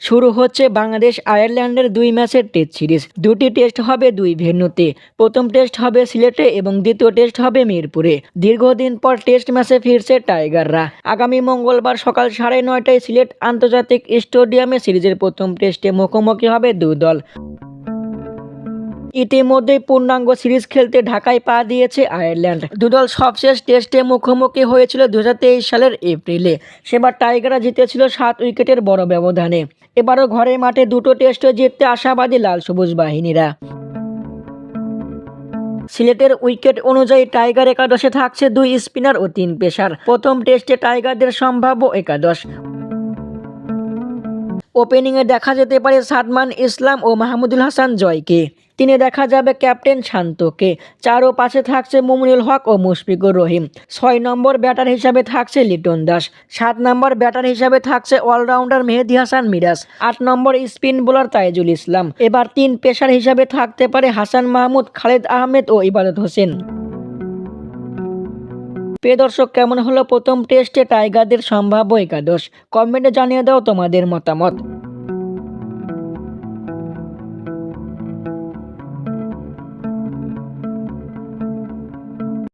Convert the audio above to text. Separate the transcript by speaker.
Speaker 1: শুরু হচ্ছে বাংলাদেশ আয়ারল্যান্ডের দুই ম্যাচের টেস্ট সিরিজ। দুটি টেস্ট হবে দুই ভেন্যুতে। প্রথম টেস্ট হবে সিলেটে এবং দ্বিতীয় টেস্ট হবে মিরপুরে। দীর্ঘদিন পর টেস্ট ম্যাচে ফিরছে টাইগাররা। আগামী মঙ্গলবার সকাল সাড়ে নয়টায় সিলেট আন্তর্জাতিক স্টেডিয়ামে সিরিজের প্রথম টেস্টে মুখোমুখি হবে দুই দল। ইতিমধ্যেই পূর্ণাঙ্গ সিরিজ খেলতে ঢাকায় পা দিয়েছে আয়ারল্যান্ড। দুদল সবশেষ টেস্টে মুখোমুখি হয়েছিল দু হাজার তেইশ সালের এপ্রিলে। সেবার টাইগাররা জিতেছিল সাত উইকেটের বড় ব্যবধানে। এবারও ঘরে মাঠে দুটো টেস্টে জিততে আশাবাদী লাল সবুজ বাহিনীরা। সিলেটের উইকেট অনুযায়ী টাইগার একাদশে থাকছে দুই স্পিনার ও তিন পেসার। প্রথম টেস্টে টাইগারদের সম্ভাব্য একাদশ। ওপেনিংয়ে দেখা যেতে পারে সাদমান ইসলাম ও মাহমুদুল হাসান জয়কে। তিনে দেখা যাবে ক্যাপ্টেন শান্তকে। চার ও পাশে থাকছে মুমিনুল হক ও মুশফিকুর রহিম। ছয় নম্বর ব্যাটার হিসাবে থাকছে লিটন দাস। সাত নম্বর ব্যাটার হিসাবে থাকছে অলরাউন্ডার মেহেদি হাসান মিরাজ। আট number spin bowler Taijul Islam. এবার তিন পেশার হিসাবে থাকতে পারে হাসান মাহমুদ, খালেদ আহমেদ ও ইবাদত হোসেন। প্রিয় দর্শক, কেমন হলো প্রথম টেস্টে টাইগারদের সম্ভাব্য একাদশ? কমেন্টে জানিয়ে দাও তোমাদের মতামত।